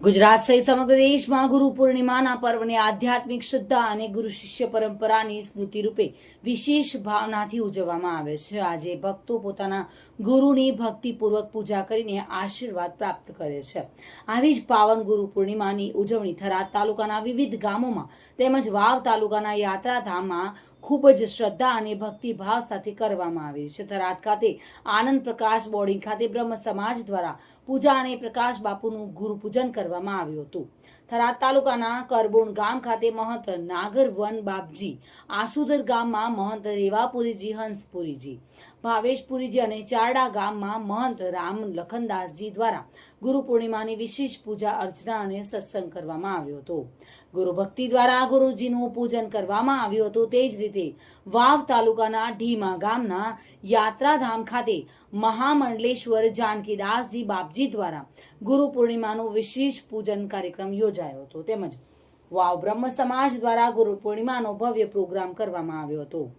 ગુજરાત સહિત સમગ્ર દેશમાં ગુરુ પૂર્ણિમાના પર્વને આધ્યાત્મિક શ્રદ્ધા અને ગુરુ શિષ્ય પરંપરાની સ્મૃતિ રૂપે વિશેષ ભાવનાથી ઉજવવામાં આવે છે. આજે ભક્તો પોતાના ગુરુની ભક્તિપૂર્વક પૂજા કરીને આશીર્વાદ પ્રાપ્ત કરે છે. આવી જ પાવન ગુરુ પૂર્ણિમાની ઉજવણી થરાદ તાલુકાના વિવિધ ગામોમાં તેમજ વાવ તાલુકાના યાત્રાધામમાં ખૂબ જ શ્રદ્ધા અને ભક્તિભાવ સાથે કરવામાં આવે છે. થરાદ ખાતે આનંદ પ્રકાશ બોર્ડિંગ ખાતે બ્રહ્મ સમાજ દ્વારા પૂજા અને પ્રકાશ બાપુનું ગુરુપૂજન કરવામાં આવ્યું હતું. થરાદ તાલુકાના કરબોણ ગામ ખાતે મહંત નાગર વન બાપજી, આસુદર ગામમાં મહંત રેવાપુરીજી, હંસપુરીજી, ભાવેશપુરીજી અને ચારડા ગામમાં મહંત રામ લખનદાસજી દ્વારા ગુરુ પૂર્ણિમાની વિશેષ પૂજા અર્ચના અને સત્સંગ કરવામાં આવ્યો હતો. ગુરુ ભક્તિ દ્વારા ગુરુજીનું પૂજન કરવામાં આવ્યું હતું. તે જ રીતે વાવ તાલુકાના ઢીમા ગામના યાત્રાધામ ખાતે મહામંડલેશ્વર જાનકીદાસજી બાપજી દ્વારા ગુરુ પૂર્ણિમાનો વિશેષ પૂજન કાર્યક્રમ યોજાયો હતો. તેમજ વાવ બ્રહ્મ સમાજ દ્વારા ગુરુ પૂર્ણિમાનો ભવ્ય પ્રોગ્રામ કરવામાં આવ્યો હતો.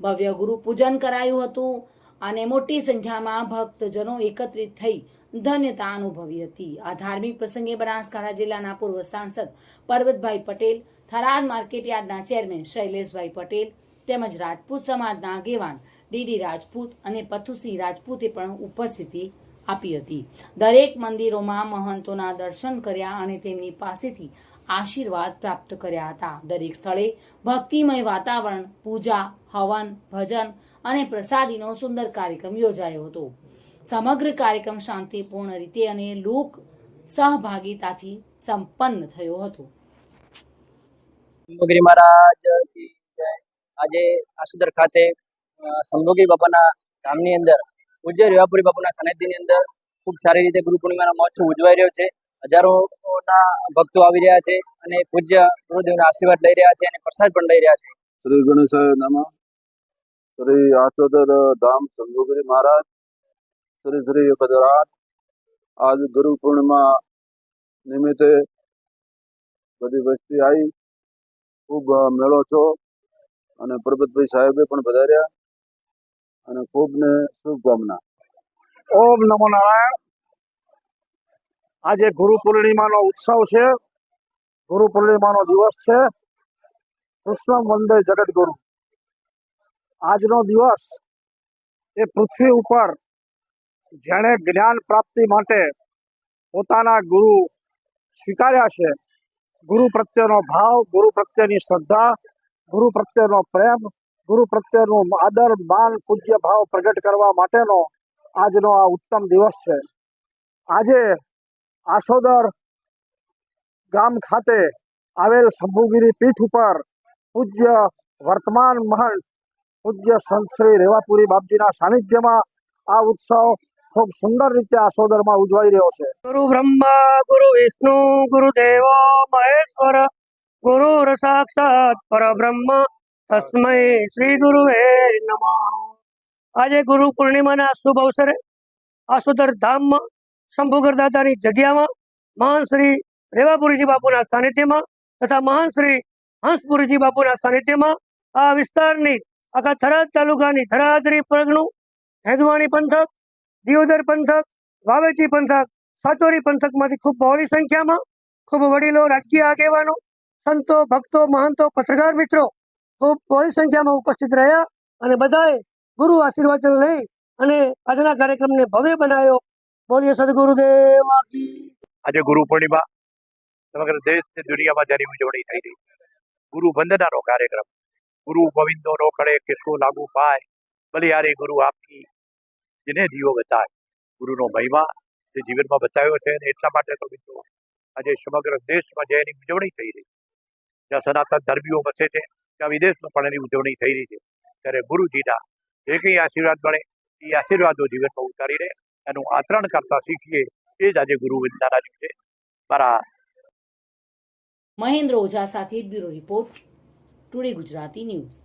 ભવ્ય ગુરુ પૂજન કરાયું હતું. અને મોટી સંખ્યામાં ભક્તજનો એકત્રિત થઈ ધન્યતા અનુભવી હતી. આ ધાર્મિક પ્રસંગે બનાસકાંઠા જિલ્લાના પૂર્વ સાંસદ પરબતભાઈ પટેલ, થરાદ માર્કેટયાર્ડના ચેરમેન શૈલેષભાઈ પટેલ તેમજ રાજપૂત સમાજના આગેવાન ડીડી રાજપૂત અને પથુસિંહ રાજપૂતે પણ ઉપસ્થિતિ આપી હતી. દરેક મંદિરોમાં મહંતોના દર્શન કર્યા અને તેમની પાસેથી આશીર્વાદ પ્રાપ્ત કર્યા હતા. દરેક સ્થળે ભક્તિમય વાતાવરણ, પૂજા, હવન, ભજન અને પ્રસાદીનો સુંદર કાર્યક્રમ યોજાયો હતો. સમગ્ર કાર્યક્રમ શાંતિપૂર્ણ રીતે અને લોક સહભાગિતાથી સંપન્ન થયો હતો. સંભોગી મહારાજ, આજે આસુદર ખાતે સંભોગી બાપાના ગામની અંદર, પૂજ્ય રેવાપુરી બાપુના સાનિધ્યની અંદર ખૂબ સારી રીતે ગુરુ પૂર્ણિમાનો મહોત્સવ ઉજવાઈ રહ્યો છે. હજારોના ભક્તો આવી રહ્યા છે અને પૂજ્ય ગુરુદેવના આશીર્વાદ લઈ રહ્યા છે અને પ્રસાદ પણ લઈ રહ્યા છે. શ્રી ગણેશાય નમઃ. શ્રી આચોદર ધામ સંભોગરી મહારાજ. શ્રી શ્રી આઠ આજ ગુરુ પૂર્ણિમા નિમિત્તે બધી વસ્તી આવી ખૂબ મેળો છો અને પરબતભાઈ સાહેબે પણ વધાર્યા અને ખૂબ ને શુભકામના. ઓમ નમો નારાયણ. આજે ગુરુ પૂર્ણિમાનો ઉત્સવ છે. ગુરુ પૂર્ણિમાનો દિવસ છે. કૃષ્ણ વંદે જગત ગુરુ આજનો દિવસ એ પૃથ્વી ઉપર જેણે જ્ઞાન પ્રાપ્તિ માટે પોતાના ગુરુ સ્વીકાર્યા છે. ગુરુ પ્રત્યેનો ભાવ, ગુરુ પ્રત્યેની શ્રદ્ધા, ગુરુ પ્રત્યેનો પ્રેમ, ગુરુ પ્રત્યેનું આદર, માન, પૂજ્ય ભાવ પ્રગટ કરવા માટેનો આજનો આ ઉત્તમ દિવસ છે. આજે આસોદર ગામ ખાતે આવેલ શંભુગીરી પીઠ ઉપર પૂજ્ય વર્તમાન મહંત પૂજ્ય સંત શ્રી રેવાપુરી બાપજીના સાનિધ્યમાં આ ઉત્સવ ખૂબ સુંદર રીતે આસોદરમાં ઉજવાઈ રહ્યો છે. ગુરુ બ્રહ્મા, ગુરુ વિષ્ણુ ગુરુદેવો મહેશ્વર, ગુરુ સાક્ષાત પરબ્રહ્મ તસ્મય શ્રી ગુરુવે નમઃ. આજે ગુરુ પૂર્ણિમાના શુભ અવસરે આશોદર ધામમાં શંભુગર દાદાની જગ્યામાં મહાન શ્રી રેવાપુરીજી બાપુના સાનિધ્યમાં તથા મહાન શ્રી હંસપુરીજી બાપુના સાનિધ્યમાં આ વિસ્તારની આખા થરાદ તાલુકાની થરાદરી પરગણું હેદવાણી પંથક, દિયોદર પંથક, વાવેચી પંથક, સાતોરી પંથકમાંથી ખૂબ બહોળી સંખ્યામાં ખૂબ વડીલો, રાજકીય આગેવાનો, સંતો, ભક્તો, મહંતો, પત્રકાર મિત્રો ખૂબ બહોળી સંખ્યામાં ઉપસ્થિત રહ્યા અને બધાએ ગુરુ આશીર્વાચન લઈ અને આજના કાર્યક્રમને ભવ્ય બનાવ્યો. બોલીએ સદગુરુદેવ આજે ગુરુ પૂર્ણિમા, સમગ્ર દેશ ને દુનિયામાં જેની ઉજવણી થઈ રહી ગુરુ વંદનાનો કાર્યક્રમ. ગુરુ ગોવિંદો નો કળે કિસકો લાગુ પાય. બલિહારી ગુરુ આપકી જેને જીવો બતાય. ગુરુનો મહિમા જે જીવનમાં બતાવ્યો છે એટલા માટે તો મિત્રો આજે સમગ્ર દેશમાં જે એની ઉજવણી થઈ રહી જ્યાં સનાતન ધર્મીઓ વસે છે, ત્યાં વિદેશમાં પણ એની ઉજવણી થઈ રહી છે. ત્યારે ગુરુજીના જે કંઈ આશીર્વાદ મળે, એ આશીર્વાદો જીવનમાં ઉતારીને એનું આચરણ કરતા શીખીએ, એ જ આજે ગુરુ વિદ્યાના દિવસે મારા મહેન્દ્ર ઓઝા સાથે bureau report, today Gujarati news.